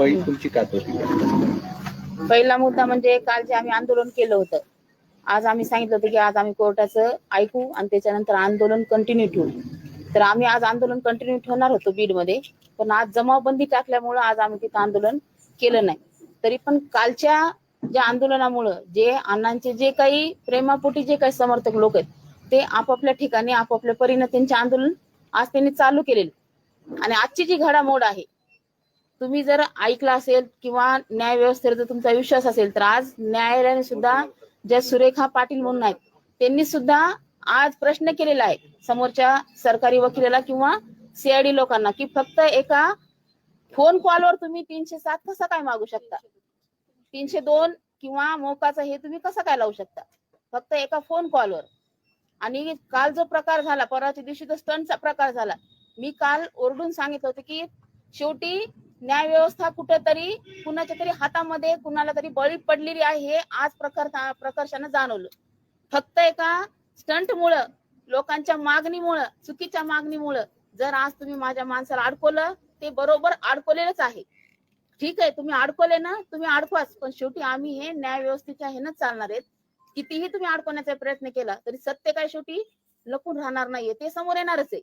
पहिली तुमची काय प्रतिक्रिया पहिला मुद्दा म्हणजे काल जे आम्ही आंदोलन केलं होतं आज आम्ही सांगितलं होतं की आज आम्ही कोर्टाचं ऐकू आणि त्याच्यानंतर आंदोलन कंटिन्यू ठेवू. तर आम्ही आज आंदोलन कंटिन्यू ठेवणार होतो बीडमध्ये पण आज जमावबंदी टाकल्यामुळं आज आम्ही तिथं आंदोलन केलं नाही. तरी पण कालच्या ज्या आंदोलनामुळं जे अण्णांचे जे काही प्रेमापोटी जे काही समर्थक लोक आहेत ते आपापल्या ठिकाणी आपापल्या परीनं त्यांचे आंदोलन आज त्यांनी चालू केलेले. आणि आजची जी घडामोड आहे तुम्ही जर ऐकलं असेल किंवा न्याय व्यवस्थेवर जर तुमचा विश्वास असेल तर आज न्यायालयाने सुद्धा ज्या सुरेखा पाटील म्हणून आहेत त्यांनी सुद्धा आज प्रश्न केलेला आहे समोरच्या सरकारी वकिलाला किंवा सीआयडी लोकांना की फक्त एका फोन कॉलवर तुम्ही तीनशे सात कसा काय मागू शकता? तीनशे दोन किंवा मोकाचा हे तुम्ही कसं काय लावू शकता? फक्त एका फोन कॉलवर आणि काल जो प्रकार झाला परवाच्या दिवशी तो स्टंटचा प्रकार झाला मी काल ओरडून सांगितलं होतं की शेवटी न्याय व्यवस्था कुठेतरी कुणाच्या तरी हातामध्ये कुणाला तरी बळी पडलेली आहे हे आज प्रकार प्रकर्षानं जाणवलं. फक्त एका स्टंट मुळे लोकांच्या मागणीमुळं चुकीच्या मागणीमुळं जर आज तुम्ही माझ्या माणसाला अडकवलं ते बरोबर अडकवलेलंच आहे. ठीक आहे तुम्ही अडकवले ना तुम्ही अडकवाच पण शेवटी आम्ही हे न्याय व्यवस्थेच्या ह्यानंच चालणार आहेत. कितीही तुम्ही अडकवण्याचा प्रयत्न केला तरी सत्य काय शेवटी? लपून राहणार नाहीये ते समोर येणारच आहे.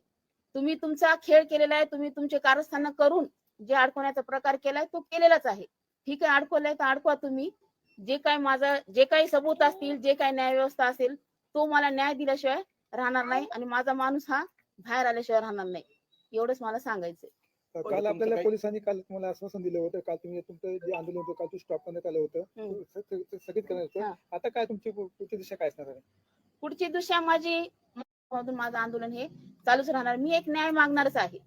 तुम्ही तुमचा खेळ केलेला आहे तुम्ही तुमचे कारस्थान करून जे अडकवण्याचा प्रकार केलाय तो केलेलाच आहे. ठीक आहे अडकवलाय तर अडकवा तुम्ही. जे काय माझं जे काही सबूत असतील जे काही न्याय व्यवस्था असेल तो मला न्याय दिल्याशिवाय राहणार नाही आणि माझा माणूस हा बाहेर आल्याशिवाय राहणार नाही. एवढंच मला सांगायचंय. काल आपल्याला पोलिसांनी काल तुम्हाला आश्वासन दिलं होतं. काल तुम्ही तुमचं जे आंदोलन होतं काल स्टॉप करण्यात आलं होतं. स्थगित करण्यात. होतं. आता काय तुमची पुढची दिशा काय असणार आहे? पुढची दिशा माझी माझं आंदोलन हे चालूच राहणार. मी एक न्याय मागणारच आहे.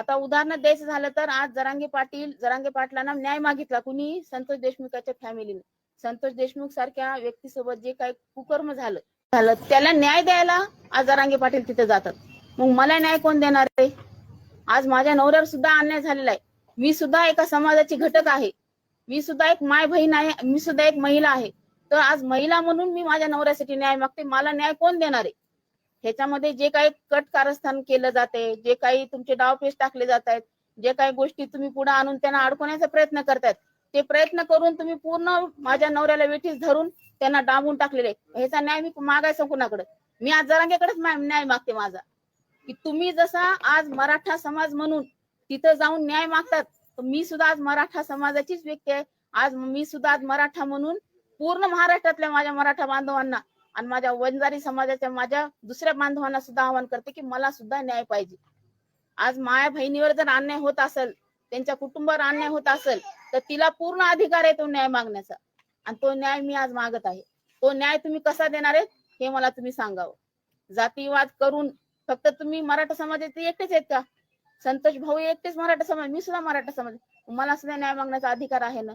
आता उदाहरण द्यायचं झालं तर आज जरांगे पाटील जरांगे पाटलांना न्याय मागितला. कुणी संतोष देशमुखाच्या फॅमिलीने संतोष देशमुख सारख्या व्यक्तीसोबत जे काही कुकर्म झालं झालं त्याला न्याय द्यायला आज जरांगे पाटील तिथे जातात. मग मला न्याय कोण देणार आहे आज माझ्या नवऱ्यावर सुद्धा अन्याय झालेला आहे. मी सुद्धा एका समाजाची घटक आहे. मी सुद्धा एक माय बहीण आहे मी सुद्धा एक महिला आहे. तर आज महिला म्हणून मी माझ्या नवऱ्यासाठी न्याय मागते. मला न्याय कोण देणार आहे? ह्याच्यामध्ये जे काही कट कारस्थान केलं जाते जे काही तुमचे डावपेच टाकले जात आहेत जे काही गोष्टी तुम्ही पुढे आणून त्यांना अडकवण्याचा प्रयत्न करतायत ते प्रयत्न करून तुम्ही पूर्ण माझ्या नवऱ्याला वेठीस धरून त्यांना डांबून टाकलेले. ह्याचा न्याय मी मागायचा कुणाकडे मी आज जरांगेकडेच न्याय मागते माझा. की तुम्ही जसा आज मराठा समाज म्हणून तिथं जाऊन न्याय मागतात मी सुद्धा आज मराठा समाजाचीच व्यक्ती आहे. आज मी सुद्धा आज मराठा म्हणून पूर्ण महाराष्ट्रातल्या माझ्या मराठा बांधवांना आणि माझ्या वंजारी समाजाच्या माझ्या दुसऱ्या बांधवांना सुद्धा आवाहन करते की मला सुद्धा न्याय पाहिजे. आज माया बहिणीवर जर अन्याय होत असेल त्यांच्या कुटुंबावर अन्याय होत असेल तर तिला पूर्ण अधिकार आहे तो न्याय मागण्याचा. आणि तो न्याय मी आज मागत आहे. तो न्याय तुम्ही कसा देणार आहे हे मला तुम्ही सांगावं. जातीवाद करून फक्त तुम्ही मराठा समाजाचे एकटेच आहेत का? संतोष भाऊ एकटेच मराठा समाज मी सुद्धा मराठा समाज मला सुद्धा न्याय मागण्याचा अधिकार आहे ना?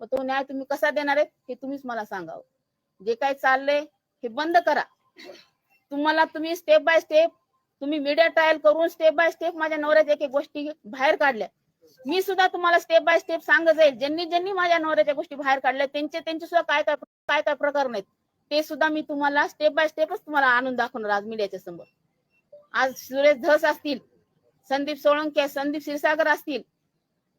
मग तो न्याय तुम्ही कसा देणार आहे हे तुम्हीच मला सांगावं. जे काही चाललंय हे बंद करा. तुम्हाला तुम्ही स्टेप बाय स्टेप तुम्ही मीडिया ट्रायल करून स्टेप बाय स्टेप माझ्या नवऱ्याच्या एक एक गोष्टी बाहेर काढल्या. मी सुद्धा तुम्हाला स्टेप बाय स्टेप सांगत जाईल. ज्यांनी ज्यांनी माझ्या नवऱ्याच्या गोष्टी बाहेर काढल्या त्यांचे त्यांचे सुद्धा काय काय काय काय प्रकार नाहीत. ते सुद्धा मी तुम्हाला स्टेप बाय स्टेपच तुम्हाला आणून दाखवणार आज मीडियाच्या समोर. आज सुरेश धस असतील संदीप सोळंके संदीप क्षीरसागर असतील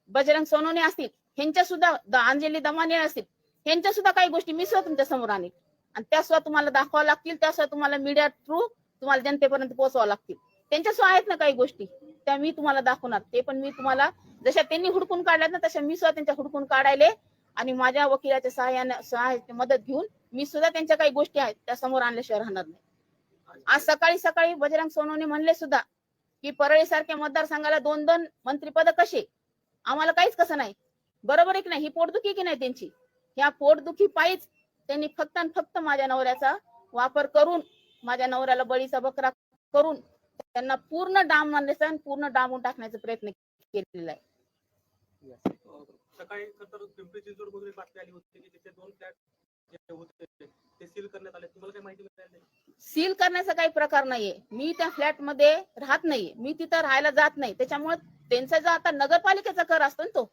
बजरंग सोनोने असतील ह्यांच्या सुद्धा अंजली दमाने असतील ह्यांच्या सुद्धा काही गोष्टी मी सुद्धा तुमच्यासमोर आणेल आणि त्याशिवाय तुम्हाला दाखवावं लागतील त्याशिवाय तुम्हाला मीडिया थ्रू तुम्हाला जनतेपर्यंत पोहोचवावं लागतील. त्यांच्या सुद्धा आहेत ना काही गोष्टी त्या मी तुम्हाला दाखवणार. ते पण मी तुम्हाला जशा त्यांनी हुडकून काढल्यात ना तशा मी सुद्धा त्यांच्या हुडकून काढायले आणि माझ्या वकिलाच्या सहाय्याने सहाय्याची मदत घेऊन मी सुद्धा त्यांच्या काही गोष्टी आहेत त्या समोर आणल्याशिवाय राहणार नाही. आज सकाळी सकाळी बजरंग सोनवणे म्हणले सुद्धा की परळी सारख्या मतदारसंघाला दोन दोन मंत्रीपद कसे? आम्हाला काहीच कसं नाही. बरोबर आहे की नाही? ही पोटदुखी की नाही त्यांची? ह्या पोटदुखी पायीच त्यांनी फक्त आणि फक्त माझ्या नवऱ्याचा वापर करून माझ्या नवऱ्याला बळीचा बकरा करून त्यांना पूर्ण डाम मारण्याचा आणि पूर्ण डांबून टाकण्याचा प्रयत्न केलेला आहे. सकाळी खरं तर पिंपरी चिंचवड मधून एक बातमी आली होती की तिथे दोन फ्लॅट जे होते ते सील करण्यात आले. तुम्हाला काही माहिती मिळाली सील करण्याचा काही प्रकार नाहीये. मी त्या फ्लॅटमध्ये राहत नाहीये. मी तिथं राहायला जात नाही. त्याच्यामुळे त्यांचा जो आता नगरपालिकेचा कर असतो ना तो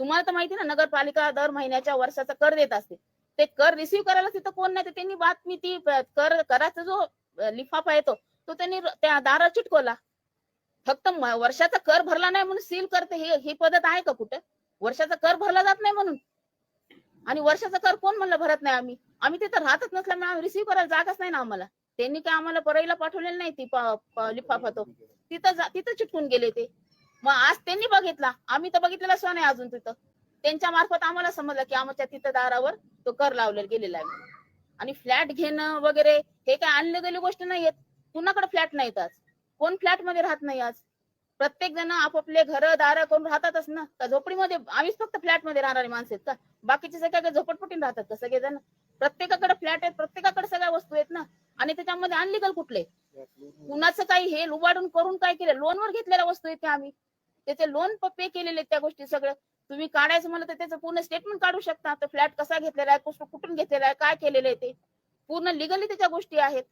तुम्हाला तर माहिती ना नगरपालिका दर महिन्याच्या वर्षाचा कर देत असते. ते कर रिसिव्ह करायला तिथं कोण नाही त्यांनी बातमी ती कर कराचा जो लिफाफा येतो तो त्यांनी त्या दारा चिटकवला. फक्त वर्षाचा कर भरला नाही म्हणून सील करते हे ही पद्धत आहे का कुठं? वर्षाचा कर भरला जात नाही म्हणून. आणि वर्षाचा कर कोण म्हणलं भरत नाही आम्ही? आम्ही तिथं राहतच नसल्यामुळे आम्ही रिसिव्ह करायला जागाच नाही ना आम्हाला. त्यांनी काय आम्हाला परळीला पाठवलेलं नाही ती लिफाफा तो. तिथं तिथं चिटकून गेले ते. मग आज त्यांनी बघितला. आम्ही तर बघितलेला सण नाही अजून तिथं. त्यांच्या मार्फत आम्हाला समजलं की आमच्या तिथं दारावर तो कर लावलेला गेलेला आहे आणि फ्लॅट घेणं वगैरे हे काय आणले गेली गोष्ट नाहीयेत. कुणाकडे फ्लॅट नाहीत आज? कोण फ्लॅटमध्ये राहत नाही आज? प्रत्येक जण आपापले घर दार करून राहतातच ना. का झोपडीमध्ये आम्हीच फक्त फ्लॅटमध्ये राहणारे माणसं आहेत का? बाकीचे सगळ्या काय राहतात का सगळेजण? प्रत्येकाकडे फ्लॅट आहेत प्रत्येकाकडे सगळ्या वस्तू आहेत ना. आणि त्याच्यामध्ये अनलिगल कुठले? कुणाचं काही हे लुबाडून करून काय केलं? लोनवर घेतलेल्या वस्तू आहेत त्या आम्ही. त्याचे लोन पे केलेले आहेत त्या गोष्टी सगळं. तुम्ही काढायचं म्हणलं तर त्याचं पूर्ण स्टेटमेंट काढू शकता. तर फ्लॅट कसा घेतलेला आहे कुठं- कुठून घेतलेला आहे काय केलेलं आहे ते. पूर्ण लिगली त्याच्या गोष्टी आहेत.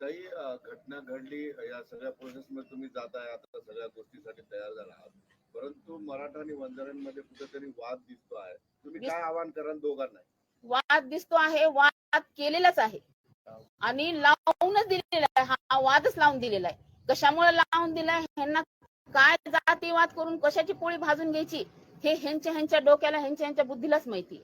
घटना घडली या सगळ्या प्रोसेस मध्ये तुम्ही जाताय आता सगळ्या गोष्टीसाठी तयार झाला आहात. परंतु मराठा आणि वंजारांमध्ये कुठेतरी वाद दिसतो आहे. तुम्ही काय आवाहन कराल दोघांना? वाद दिसतो आहे वाद केलेलाच आहे. आणि लावूनच दिलेला आहे हा वादच लावून दिलेला आहे. कशामुळे लावून दिलाय ह्यांना काय जातीवाद करून कशाची पोळी भाजून घ्यायची? हे ह्यांच्या ह्यांच्या डोक्याला ह्यांच्या ह्यांच्या बुद्धीलाच माहिती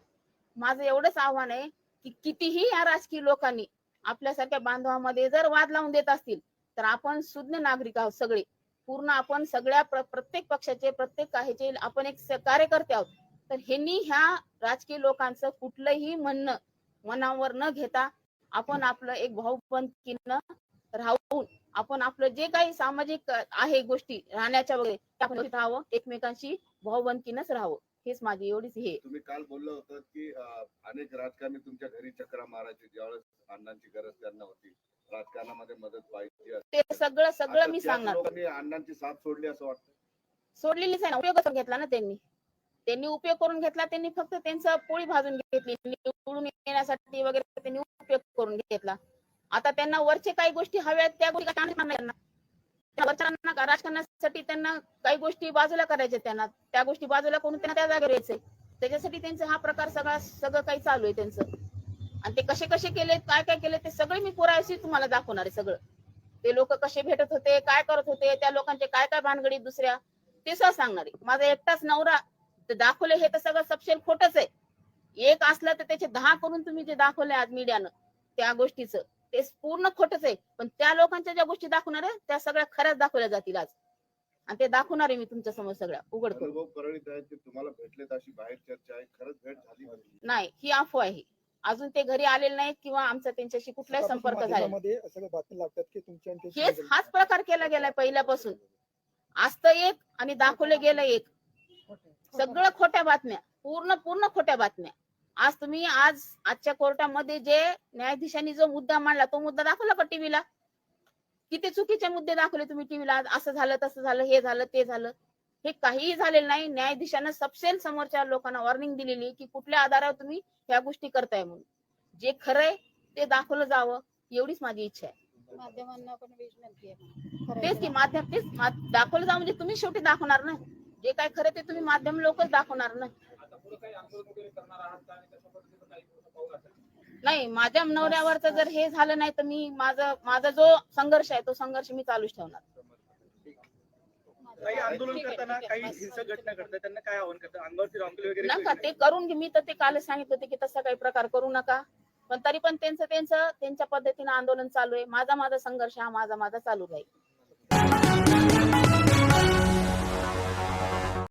माझं एवढंच आव्हान आहे की कितीही या राजकीय लोकांनी आपल्यासारख्या बांधवामध्ये जर वाद लावून देत असतील तर आपण सुज्ञ नागरिक आहोत सगळे. पूर्ण आपण सगळ्या प्रत्येक पक्षाचे प्रत्येक काहीचे आपण एक कार्यकर्ते आहोत. तर ह्यांनी ह्या राजकीय लोकांचं कुठलंही म्हणणं मनावर न घेता आपण आपलं एक भाऊबंदकीनं राहून आपण आपलं जे काही सामाजिक आहे गोष्टी राहण्याच्या वगैरे आपण राहावं एकमेकांशी भाऊबंदकीनंच राहावं. हेच माझी एवढीच हे. तुम्ही काल बोललं होतं की अनेक राजकारणी तुमच्या घरी चक्रा मारायचे ज्यावेळेस अण्णांची गरज त्यांना होती. राजकारणामध्ये मदत पाहिजे. ते सगळं सगळं मी सांगणार. अण्णांची साथ सोडली असं वाटतं सोडलेलीच आहे ना. उपयोग घेतला ना त्यांनी. त्यांनी उपयोग करून घेतला त्यांनी फक्त त्यांचं पोळी भाजून घेतली. निवडून येण्यासाठी वगैरे त्यांनी उपयोग करून घेतला. आता त्यांना वरचे काही गोष्टी हव्यात त्या गोष्टी त्या राजकारणासाठी त्यांना काही गोष्टी बाजूला करायच्या त्यांना? त्या गोष्टी बाजूला करून त्यांना त्या जागेवर यायचंय. त्याच्यासाठी त्यांचा हा प्रकार सगळा सगळं काही चालू आहे त्यांचं. आणि ते कसे कसे केले काय काय केले ते सगळे मी पुरायशी तुम्हाला दाखवणार आहे सगळं. ते लोक कसे भेटत होते काय करत होते त्या लोकांचे काय काय भानगडी दुसऱ्या? ते सुद्धा सांगणार आहे. माझा एकटाच नवरा दाखवले हे तर सगळं सपशेल खोटच आहे. एक असलं तर त्याचे दहा करून तुम्ही जे दाखवले आज मीडियानं त्या गोष्टीचं. ते पूर्ण खोटच आहे. पण त्या लोकांच्या ज्या गोष्टी दाखवणार आहे त्या सगळ्या खऱ्याच दाखवल्या जातील आज. आणि ते दाखवणार आहे मी तुमच्यासमोर सगळ्या. उघड करून. अनुभव परळीत आहेत ते तुम्हाला भेटलेत अशी बाहेर चर्चा आहे. खरंच भेट झाली नाही ही अफवा आहे. अजून ते घरी आलेले नाहीत किंवा आमचा त्यांच्याशी कुठलाही संपर्क झाला नाही. माध्यमामध्ये सगळ्या बातम्या लागतात की तुमच्या आणि त्यांची हेच. हाच प्रकार केला गेलाय पहिल्यापासून. असतं एक आणि दाखवलं गेलं एक. सगळं खोट्या बातम्या. पूर्ण पूर्ण खोट्या बातम्या. आज तुम्ही आज आजच्या कोर्टामध्ये जे न्यायाधीशांनी जो मुद्दा मांडला तो मुद्दा दाखवला का टीव्हीला किती चुकीचे मुद्दे दाखवले तुम्ही टीव्हीला असं झालं तसं झालं हे झालं ते झालं. हे काहीही झालेलं नाही. न्यायाधीशानं सपशेल समोरच्या लोकांना वॉर्निंग दिलेली की कुठल्या आधारावर तुम्ही ह्या गोष्टी करताय म्हणून. जे खरंय ते दाखवलं जावं एवढीच माझी इच्छा आहे. माध्यमांना पण विनंती आहे. तेच की माध्यम तेच दाखवलं जावं म्हणजे तुम्ही शेवटी दाखवणार ना जे काय खरं ते तुम्ही माध्यम लोकच दाखवणार ना नाही माझ्या नवऱ्यावरच जर हे झालं नाही तर मी माझं माझा जो संघर्ष आहे तो संघर्ष मी चालूच ठेवणार. काही आंदोलन ठीक आहे, करताना ठीक आहे. काही हिंसक घटना घडतात त्यांना काय आव्हान करतात? अंगावरती रामकेल वगैरे नका ते करून घे. मी तर ते कालच सांगितलं होते की तसा काही प्रकार करू नका. पण तरी पण त्यांचं त्यांचं त्यांच्या पद्धतीनं आंदोलन चालू आहे. माझा माझा संघर्ष हा माझा माझा चालू राहील.